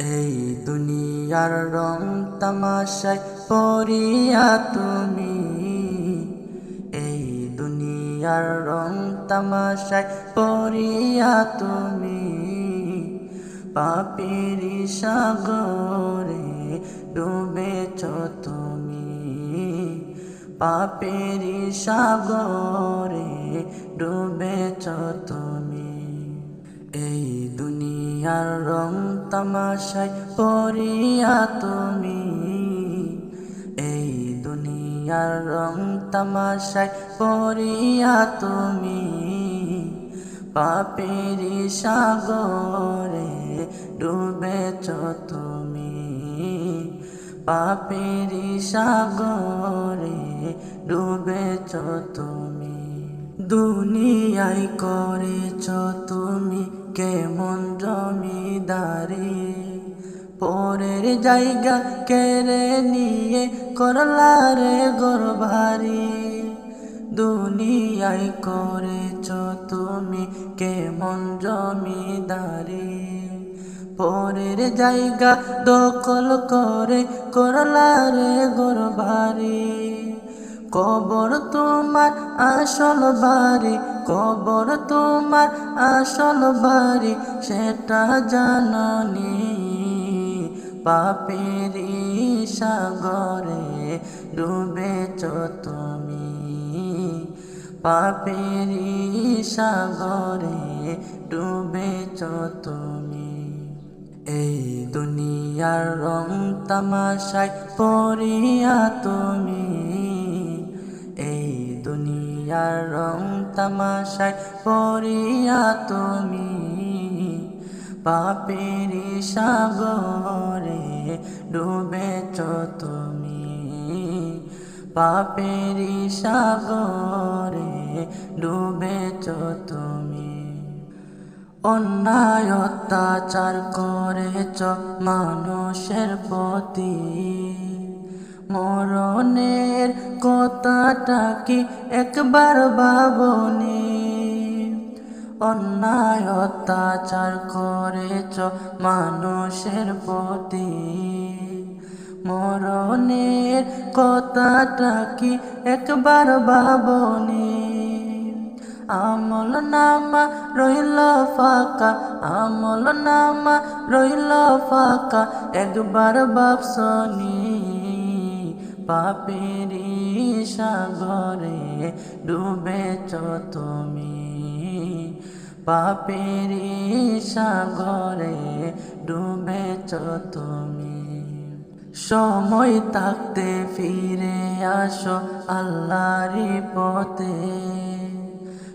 এই দুনিয়ার রং তামাশায় পড়িয়া তুমি। এই দুনিয়ার রং তামাশায় পড়িয়া তুমি। পাপেরি সাগরে ডুবেছ তুমি। পাপেরি সাগরে ডুবেছ তুমি। এই দুনিয়ার রং তামাশায় পড়িয়া তুমি। এই দুনিয়ার রং তামাশায় পড়িয়া তুমি। পাপেরি সাগরে ডুবেছ তুমি। পাপেরি সাগরে ডুবেছ তুমি। দুনিয়ায় করেছ তুমি কেমন জমিদারি? পরের জায়গা কেড়ে নিয়ে করলারে গরভারি দুনিয়ায় করেছ তুমি কেমন জমিদারি? পরের জায়গা দখল করে করলারে গরভারি কবর তোমার আসল বাড়ি কবর তোমার আসল বাড়ি সেটা জাননি। পাপেরি সাগরে ডুবেছ তুমি। পাপেরি সাগরে ডুবেছ তুমি। এই দুনিয়ার রং তামাশায় পড়িয়া তুমি। দুনিয়ার রং তামাশায় পড়িয়া তুমি পাপেরি সাগরে ডুবেছ তুমি। পাপেরি সাগরে ডুবেছ তুমি। অন্যায় অত্যাচার করেছ মানুষের প্রতি। মরণের কথাটা কি একবার ভাবনি? অন্যায় অত্যাচার করেছ মানুষের প্রতি। মরণের কথাটা কি একবার ভাবনি? আমল নামা রইল ফাঁকা আমল নামা রইল ফাঁকা, একবার বাপসনি পাপেরি সাগরে ডুবেছ তুমি। পাপেরি সাগরে ডুবেছ তুমি। সময় থাকতে ফিরে আসো আল্লাহরি পথে।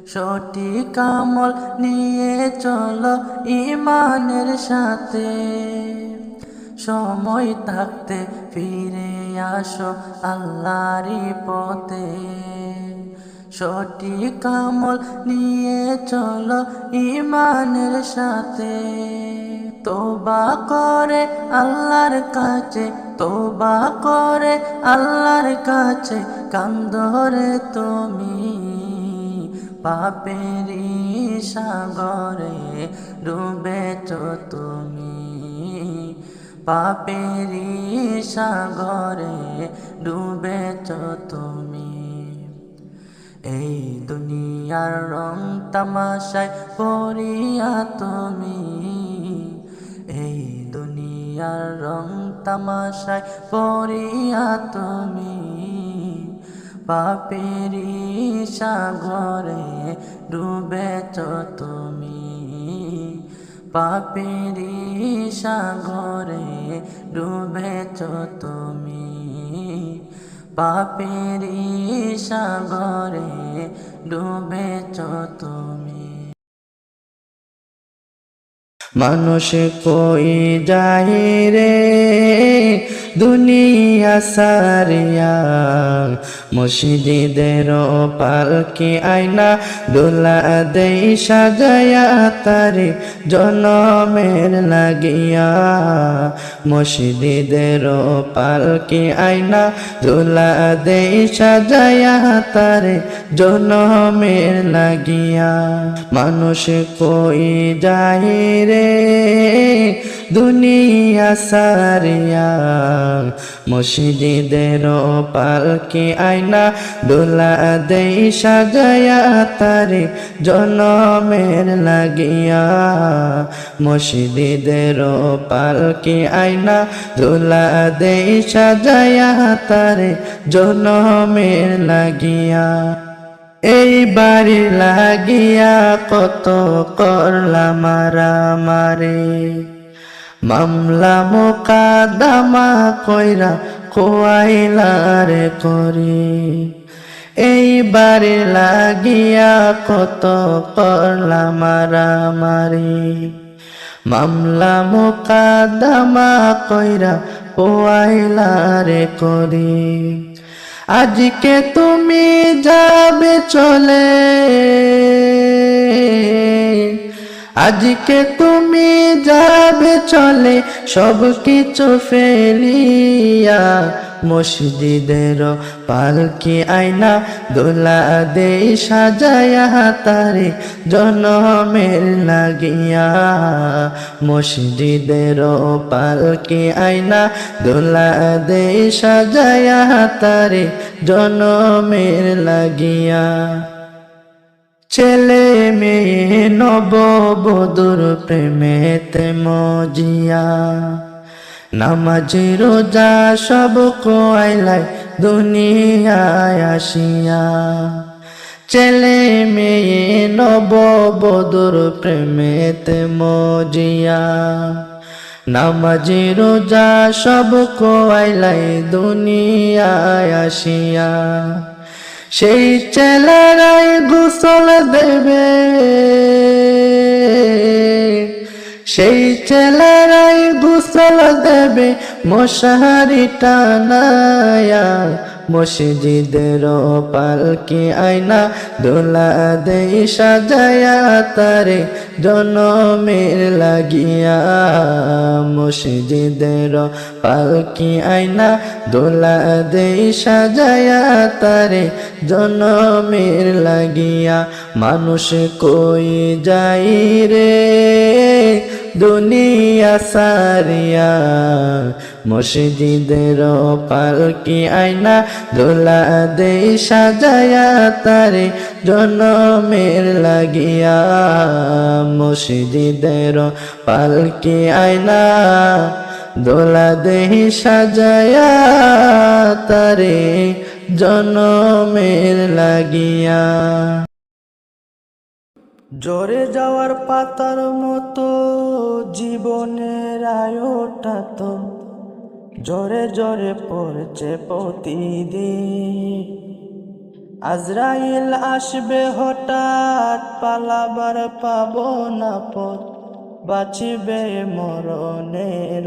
সঠিক আমল নিয়ে চলো ইমানের সাথে। সময় থাকতে ফিরে আসো আল্লাহরি পথে। সঠিক আমল নিয়ে চলো ইমানের সাথে। তোবা করে আল্লাহর কাছে, তোবা করে আল্লাহর কাছে কান্দরে তুমি। পাপেরি সাগরে ডুবেছ তুমি। পাপেরি সাগরে ডুবেছ তুমি। এই দুনিয়ার রং তামাশায় পড়িয়া তুমি। এই দুনিয়ার রং তামাশায় পড়িয়া তুমি। পাপেরি সাগরে ডুবেছ তুমি। পাপেরি সাগরে ডুবেছ তুমি। পাপেরি সাগরে ডুবেছ তুমি। মানুষ কই যায় রে? দুনিয়া সারিয়া মসজিদের পালকি আয়না দোলা দেই সাজায়া তারে জনমের লাগিয়া মসজিদের পালকি আয়না দোলা দেই সাজায়া তারে জনমের লাগিয়া মানুষ কই যায় রে? দুনিয়া সারিয়া, মসজিদের পালকি আয়না দোলা দেই, সাজায়া তারে জনমের লাগিয়া, মসজিদের পালকি আয়না দোলা দেই, সাজায়া তারে জনমের লাগিয়া। এই বাড়ি লাগিয়া কত করলা মারামারে মামলা মোকাদামা কইরা কোয়াইলারে করি। এই বাড়ি লাগিয়া কত করলা মারামারি মামলা মোকাদামা কইরা কোয়াইলারে করি। আজকে তুমি যাবে চলে। আজকে তুমি যাবে চলে সব কিছু ফেলিয়া মসজিদের পালকি আয়না দোলা দে সাজায়া তারে জনমের লাগিয়া মসজিদের পালকি আয়না দোলা দে সাজায়া তারে জনমের লাগিয়া ছেলে মেয়ে নব বধুর প্রেমেতে মজিয়া। নামাজ, রোজা সব কোয়াইলাই দুনিয়ায় আসিয়া। ছেলে মেয়ে নব বধুর প্রেমেতে মজিয়া। নামাজ, রোজা সব কোয়াইলাই দুনিয়ায় আসিয়া। সেই চেলারাই গোসল দেবে। সেই চেলারাই গোসল দেবে মশারি টানায়া মসজিদের পালকি আয়না দোলা দেই সাজায়া তারে জনমের লাগিয়া। মসজিদের পালকি আয়না দোলা দেই সাজায়া তারে জনমের লাগিয়া। মানুষ কই যাই রে দুনিয়া সারিয়া? মসজিদের পালকি আয়না দোলা দে সাজায়া তারে জনমের লাগিয়া। মসজিদের পালকি আয়না দোলা দে সাজায়া তারে জনমের লাগিয়া। জোরে যাওয়ার পাতার মতো জীবনের আয়োটা তো জোরে জোরে পড়ছে প্রতিদিন। আজরাইল আসবে হঠাৎ, পালাবার পাব না পথ, বাঁচিবে মরণের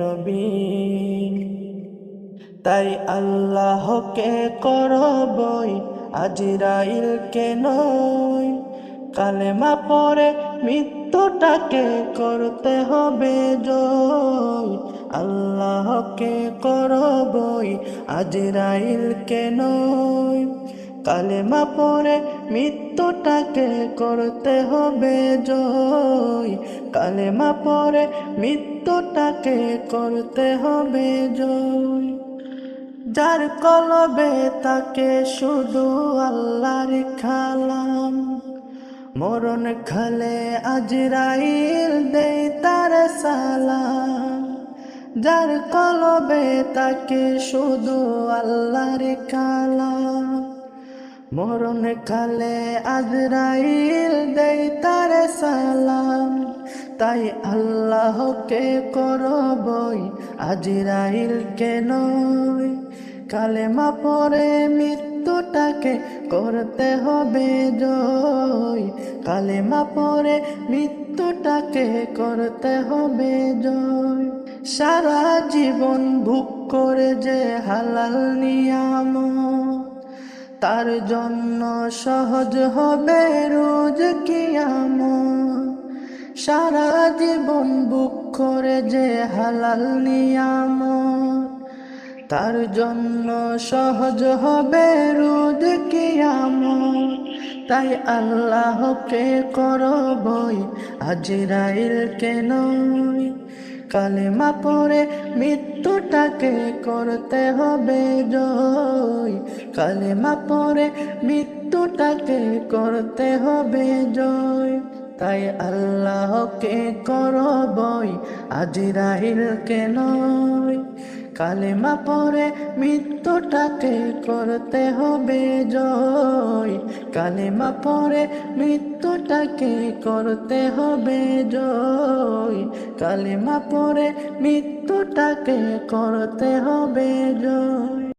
তাই আল্লাহকে করবই, আজিরাইল কেন কালেমা পরে মৃত্যুটাকে করতে হবে জয় আল্লাহকে করবই আজিরাইল কেন কালেমা পরে মৃত্যুটাকে করতে হবে জয়। কালেমা পরে মৃত্যুটাকে করতে হবে জয়। যার কলবে তাকে শুধু আল্লাহর খালাম। মরণ খালে আজরাইল দেই তার সালাম। যার কলবে তাকে শুধু আল্লাহর কালাম। মরণ কালে আজরাইল দেই তার সালাম। তাই আল্লাহকে করবই আজরাইল কেন কালেমা পরে মৃত্যুটাকে করতে হবে জয়। কালেমা পরে মৃত্যুটাকে করতে হবে জয়। সারা জীবন ভুক করে যে হালাল নিয়াম তার জন্য সহজ হবে রোজ কিয়াম সারা জীবন বুক করে যে হালাল নিয়াম তার জন্য সহজ হবে রোজ কিয়ামত। তাই আল্লাহকে করবই আজরাইল কেন কালেমা পরে মৃত্যুটাকে করতে হবে জয়। কালেমা পরে মৃত্যুটাকে করতে হবে জয়। তাই আল্লাহকে করবই আজরাইল কেন? কালেমা পরে মৃত্যুটাকে করতে হবে জয়। কালেমা পরে মৃত্যুটাকে করতে হবে জয়। কালেমা পরে মৃত্যুটাকে করতে হবে জয়।